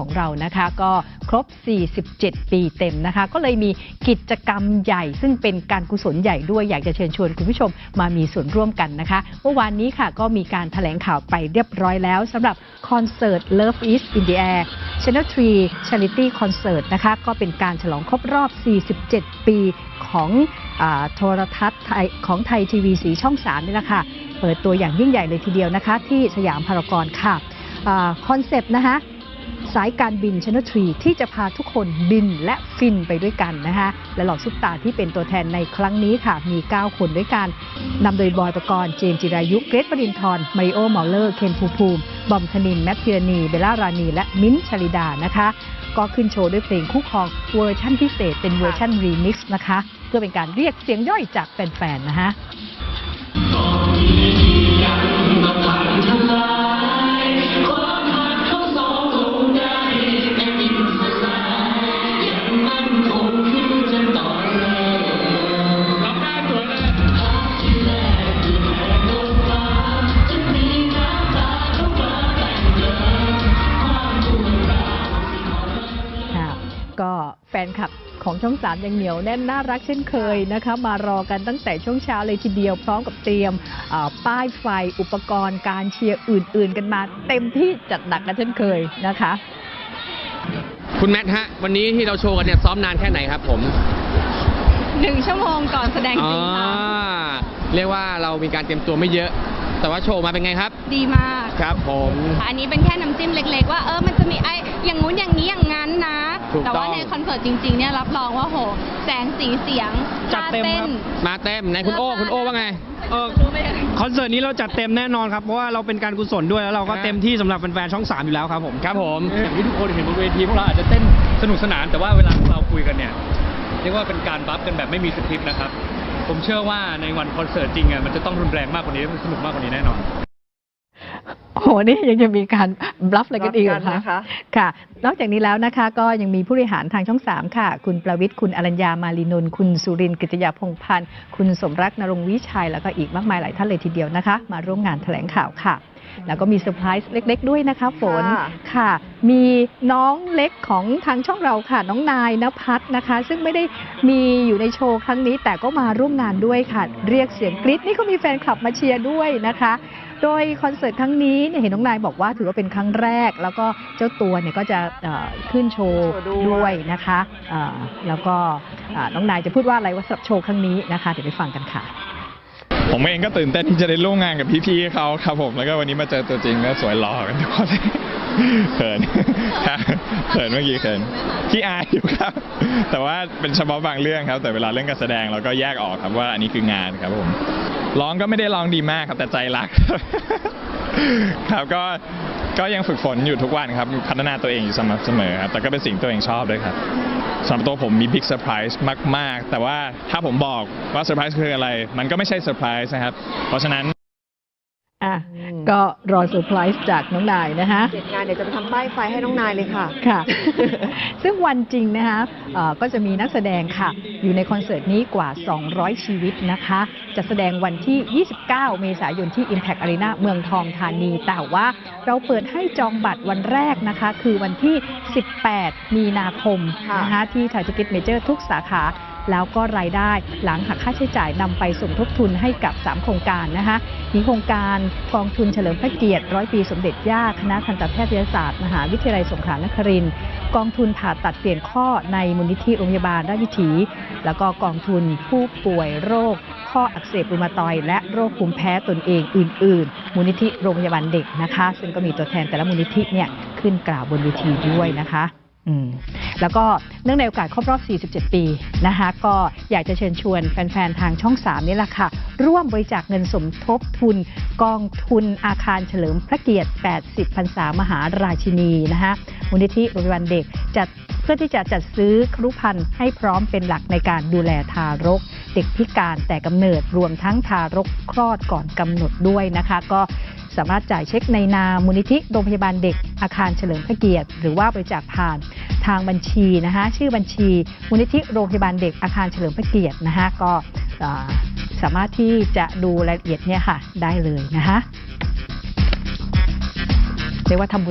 ของเรานะคะก็ครบ 47 ปีเต็มนะคะ ก็เลยมีกิจกรรมใหญ่ซึ่งเป็นการกุศลใหญ่ด้วยอยากจะเชิญชวนคุณผู้ชมมามีส่วนร่วมกันนะคะเมื่อวานนี้ค่ะก็มีการถแถลงข่าวไปเรียบร้อยแล้วสำหรับคอนเสิร์ต Love is in the air Channel 3 Charity Concert นะคะก็เป็นการฉลองครบรอบ 47 ปีของอโทรทัศน์ของไทยทีวีสีช่อง 3 นี่แหละค่ะเปิดตัวอย่างยิ่งใหญ่เลยทีเดียวนะคะ ที่สยามพารากอนค่ะคอนเซปต์นะคะ สายการบินชนทรีที่จะพาทุกคนบินและฟินไปด้วยกันนะคะและเหล่าซุปตาที่เป็นตัวแทนในครั้งนี้ค่ะ มี 9 คนด้วยกันนำโดยบอยประกรณ์เจมส์จิรายุ เกรทปรินทร์มาริโอมอลเลอร์ เคนภูภูมิ บอมธนิน แมทพิรณี เบลล่ารานี และมิ้นชลิดานะคะ ก็ขึ้นโชว์ด้วยเพลงคู่ครองเวอร์ชั่นพิเศษ เป็นเวอร์ชั่นรีมิกซ์นะคะ เพื่อเป็นการเรียกเสียงย่อยจากแฟนๆ นะคะ ก็แฟนคลับของช่องสามยังเหนียวแน่นน่ารักเช่นเคยนะคะ มารอกันตั้งแต่ช่วงเช้าเลยทีเดียวพร้อมกับเตรียมเอ่อป้ายไฟอุปกรณ์การเชียร์อื่น ๆ กันมา เต็มที่จัดหนักกันเช่นเคยนะคะ คุณแมทฮะ วันนี้ที่เราโชว์กันเนี่ยซ้อมนานแค่ไหนครับผมหนึ่งชั่วโมงก่อนแสดงจอ๋อริงค่ะเรียกว่าเรามีการเตรียมตัวไม่เยอะ แต่ว่าโชว์มาเป็นไงครับ ดีมาก ครับผม อันนี้เป็นแค่น้ำจิ้มเล็กๆ ว่าเออมันจะมีไอ้อย่างงู้นอย่างนี้อย่างนั้นนะ ถูกแต่ต้ว่าองในคอนเสิร์ตจริงๆเนี่ยรับรองว่าโห แสงสีเสียงจัดเต็มท่าครับ มาเต็มไหนคุณโอ้คุณโอ้ว่าไง เออคอนเสิร์ตนี้เราจัดเต็มแน่นอนครับ เพราะว่าเราเป็นการกุศลด้วยแล้วเราก็ฮะ เต็มที่สำหรับแฟนๆช่อง 3 อยู่แล้วครับผม ครับผม อย่างที่ทุกคนเห็นบนเวทีพวกเราอาจจะเต้นสนุกสนาน แต่ว่าเวลาพวกเราคุยกันเนี่ยเรียกว่าเป็นการบัฟกันแบบไม่มีสคริปต์นะครับ ผมเชื่อว่าในวันคอนเสิร์ตจริงอะมันจะต้องรุนแรงมากกว่านี้และมันสนุกมากกว่านี้แน่นอน โอ้โหนี่ยังจะมีการบลัฟอะไรกันอีกเหรอบลัฟกันคะนะคะค่ะ นอกจากนี้แล้วนะคะ ก็ยังมีผู้บริหารทางช่อง 3 ค่ะ คุณประวิทย์คุณอรัญญามาลีนนท์คุณสุรินทร์กิตยาพงษ์พันธ์คุณสมรักนรงค์วิชัยแล้วก็อีกมากมายหลายท่านเลยทีเดียวนะคะ มาร่วมงานแถลงข่าวค่ะ แล้วก็มีเซอร์ไพรส์เล็ก ๆ ด้วยนะคะฝนค่ะค่ะ มีน้องเล็กของทางช่องเราค่ะ น้องนายนภัสนะคะ ซึ่งไม่ได้มีอยู่ในโชว์ครั้งนี้ แต่ก็มาร่วมงานด้วยค่ะ เรียกเสียงกรี๊ดนี่ก็มีแฟนคลับมาเชียร์ด้วยนะคะ โดยคอนเสิร์ตครั้งนี้เนี่ยเห็นน้องนายบอกว่าถือว่าเป็นครั้งแรก แล้วก็เจ้าตัวเนี่ยก็จะเอ่อขึ้นโชว์โชว์ด้วยด้วยนะคะเอ่อแล้วก็เอ่อน้องนายจะพูดว่าอะไรว่าสำหรับโชว์ครั้งนี้นะคะเดี๋ยวไปฟังกันค่ะ ผมเองก็ตื่นเต้นที่จะได้ร่วมงานกับพี่ๆเขาครับผมแล้วก็วันนี้มาเจอตัวจริงก็สวยหล่อกันทุกคนเขินเขินเมื่อกี้เขินขี้อายอยู่ครับ แต่ว่าเป็นเฉพาะบางเรื่องครับ แต่เวลาเรื่องการแสดงเราก็แยกออกครับว่าอันนี้คืองานครับผมร้องก็ไม่ได้ร้องดีมากครับแต่ใจรัก ครับก็ ก็ยังฝึกฝนอยู่ทุกวันครับ พัฒนาตัวเองอยู่สม่ำเสมอครับ แต่ก็เป็นสิ่งตัวเองชอบด้วยครับสำหรับตัวผมมีบิ๊กเซอร์ไพรส์มาก ๆ แต่ว่าถ้าผมบอกว่าเซอร์ไพรส์คืออะไร มันก็ไม่ใช่เซอร์ไพรส์นะครับ เพราะฉะนั้น อะก็รอเซอร์ไพรส์จากน้องนายนะคะเสร็จงานเดี๋ยวจะไปทำป้ายไฟให้น้องนายเลยค่ะ ค่ะ ซึ่งวันจริงนะคะเอ่อก็จะมีนักแสดงค่ะ อยู่ในคอนเสิร์ตนี้กว่า 200 ชีวิตนะคะ จะแสดงวันที่ 29 เมษายนที่ Impact Arena เมืองทองธานี แต่ว่าเราเปิดให้จองบัตรวันแรกนะคะ คือวันที่ 18 มีนาคมค่ะนะคะที่ไทยทิเก็ตเมเจอร์ทุกสาขา แล้วก็รายได้หลังหักค่าใช้จ่ายนำไปสมทบทุนให้กับ 3 โครงการนะคะมีโครงการกองทุนเฉลิมพระเกียรติร้อยปีสมเด็จย่าคณะทันตแพทยศาสตร์มหาวิทยาลัยสงขลานครินทร์กองทุนผ่าตัดเปลี่ยนข้อในมูลนิธิโรงพยาบาลราชวิถี แล้วก็กองทุนผู้ป่วยโรค ข้ออักเสบรูมาตอยและโรคภูมิแพ้ตนเองอื่น ๆ มูลนิธิโรงพยาบาลเด็กนะคะ ซึ่งก็มีตัวแทนแต่ละมูลนิธิเนี่ยขึ้นกล่าวบนเวทีด้วยนะคะ อืมแล้วก็เนื่องในโอกาสครบรอบ 47 ปีนะคะก็อยากจะเชิญชวนแฟน ๆ ทางช่อง 3 นี่แหละค่ะ ร่วมบริจาคเงินสมทบทุน กองทุนอาคารเฉลิมพระเกียรติ 80 พรรษามหาราชินีนะคะมูลนิธิโรงพยาบาลเด็กจัดเพื่อที่จะจัดซื้อครุภัณฑ์ให้พร้อมเป็นหลักในการดูแลทารก เด็กพิการแต่กำเนิดรวมทั้งทารกคลอดก่อนกำหนดด้วยนะคะ ก็ สามารถจ่ายเช็คในนามมูลนิธิโรงพยาบาลเด็กอาคารเฉลิมพระเกียรติ หรือว่าบริจาคผ่านทางบัญชีนะคะชื่อบัญชีมูลนิธิโรงพยาบาลเด็กอาคารเฉลิมพระเกียรตินะคะก็สามารถที่จะดูรายละเอียดเนี่ยค่ะได้เลยนะคะเรียกว่าทำบุญ